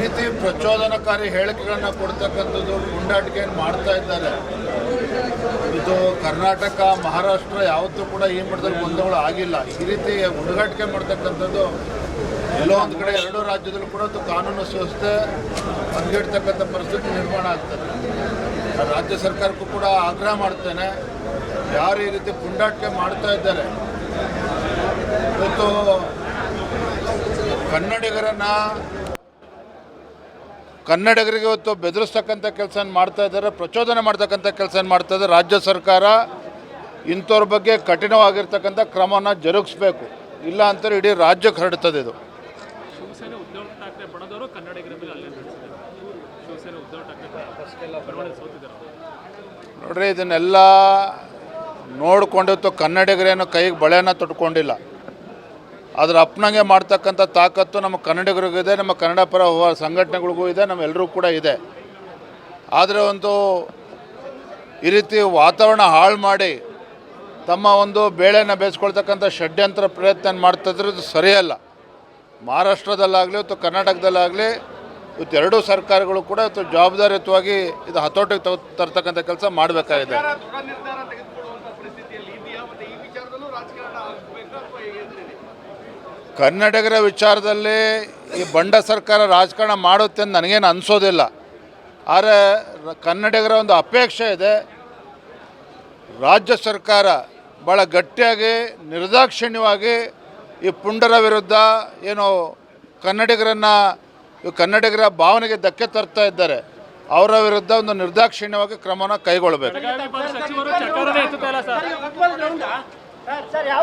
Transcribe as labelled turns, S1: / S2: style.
S1: ರೀತಿ ಪ್ರಚೋದನಕಾರಿ ಹೇಳಿಕೆಗಳನ್ನ ಕೊಡ್ತಕ್ಕಂಥದ್ದು ಗುಂಡಾಟಿಕೆಯನ್ನು ಮಾಡ್ತಾ ಇದ್ದಾರೆ. ಇದು ಕರ್ನಾಟಕ, ಮಹಾರಾಷ್ಟ್ರ ಯಾವತ್ತೂ ಕೂಡ ಈ ಮಟ್ಟದಲ್ಲಿ ಗೊಂದಗಳು ಆಗಿಲ್ಲ. ಈ ರೀತಿ ಹುಡುಗಾಟಿಕೆ ಮಾಡ್ತಕ್ಕಂಥದ್ದು ಎಲ್ಲೋ ಒಂದು ಕಡೆ ಎರಡೂ ರಾಜ್ಯದಲ್ಲೂ ಕೂಡ ಅದು ಕಾನೂನು ಸಂಸ್ಥೆ ಹಂಗಿಡ್ತಕ್ಕಂಥ ಪರಿಸ್ಥಿತಿ ನಿರ್ಮಾಣ ಆಗ್ತದೆ. ರಾಜ್ಯ ಸರ್ಕಾರಕ್ಕೂ ಕೂಡ ಆಗ್ರಹ ಮಾಡ್ತೇನೆ. ಯಾರು ಈ ರೀತಿ ಪುಂಡಾಟಿಕೆ ಮಾಡ್ತಾ ಇದ್ದಾರೆ. ಇವತ್ತು ಕನ್ನಡಿಗರನ್ನ ಕನ್ನಡಿಗರಿಗೆ ಇವತ್ತು ಬೆದರಿಸ್ತಕ್ಕಂಥ ಕೆಲಸ ಮಾಡ್ತಾ ಇದ್ದಾರೆ ಪ್ರಚೋದನೆ ಮಾಡ್ತಕ್ಕಂಥ ಕೆಲಸ ಮಾಡ್ತಾ ಇದ್ದಾರೆ. ರಾಜ್ಯ ಸರ್ಕಾರ ಇಂಥವ್ರ ಬಗ್ಗೆ ಕಠಿಣವಾಗಿರ್ತಕ್ಕಂಥ ಕ್ರಮವನ್ನು ಜರುಗಿಸ್ಬೇಕು. ಇಲ್ಲ ಅಂತಾರೆ ಇಡೀ ರಾಜ್ಯಕ್ಕೆ ಹರಡ್ತದೆ ಇದು. ನೋಡ್ರಿ ಇದನ್ನೆಲ್ಲ ನೋಡಿಕೊಂಡಿತ್ತು. ಕನ್ನಡಿಗರೇನು ಕೈಗೆ ಬಳೆನ ತೊಟ್ಕೊಂಡಿಲ್ಲ. ಅದ್ರ ಅಪ್ಪನಂಗೆ ಮಾಡ್ತಕ್ಕಂಥ ತಾಕತ್ತು ನಮ್ಮ ಕನ್ನಡಿಗರಿಗೂ ಇದೆ, ನಮ್ಮ ಕನ್ನಡ ಪರ ಸಂಘಟನೆಗಳಿಗೂ ಇದೆ ನಮ್ಮೆಲ್ಲರೂ ಕೂಡ ಇದೆ. ಆದರೆ ಒಂದು ಈ ರೀತಿ ವಾತಾವರಣ ಹಾಳು ಮಾಡಿ ತಮ್ಮ ಒಂದು ಬೇಳೆನ ಬೇಯಿಸ್ಕೊಳ್ತಕ್ಕಂಥ ಷಡ್ಯಂತ್ರ ಪ್ರಯತ್ನ ಮಾಡ್ತಿದ್ರೆ ಇದು ಸರಿಯಲ್ಲ. ಮಹಾರಾಷ್ಟ್ರದಲ್ಲಾಗಲಿ ಅಥವಾ ಕರ್ನಾಟಕದಲ್ಲಾಗಲಿ ಇವತ್ತು ಎರಡೂ ಸರ್ಕಾರಗಳು ಕೂಡ ಇವತ್ತು ಜವಾಬ್ದಾರಿಯುತವಾಗಿ ಇದು ಹತೋಟಿಗೆ ತಗೊ ತರ್ತಕ್ಕಂಥ ಕೆಲಸ ಮಾಡಬೇಕಾಗಿದೆ. ಕನ್ನಡಿಗರ ವಿಚಾರದಲ್ಲಿ ಈ ಬಂಡ ಸರ್ಕಾರ ರಾಜಕಾರಣ ಮಾಡುತ್ತೆ ಅಂತ ನನಗೇನು ಅನಿಸೋದಿಲ್ಲ. ಆದರೆ ಕನ್ನಡಿಗರ ಒಂದು ಅಪೇಕ್ಷೆ ಇದೆ. ರಾಜ್ಯ ಸರ್ಕಾರ ಭಾಳ ಗಟ್ಟಿಯಾಗಿ ನಿರ್ದಾಕ್ಷಿಣ್ಯವಾಗಿ ಈ ಪುಂಡರ ವಿರುದ್ಧ ಏನು ಕನ್ನಡಿಗರನ್ನು ಈ ಕನ್ನಡಿಗರ ಭಾವನೆಗೆ ಧಕ್ಕೆ ತರ್ತಾ ಇದ್ದಾರೆ. ಅವರ ವಿರುದ್ಧ ಒಂದು ನಿರ್ದಾಕ್ಷಿಣ್ಯವಾಗಿ ಕ್ರಮನ ಕೈಗೊಳ್ಳಬೇಕು.
S2: ಸರ್.
S3: ಯಾವ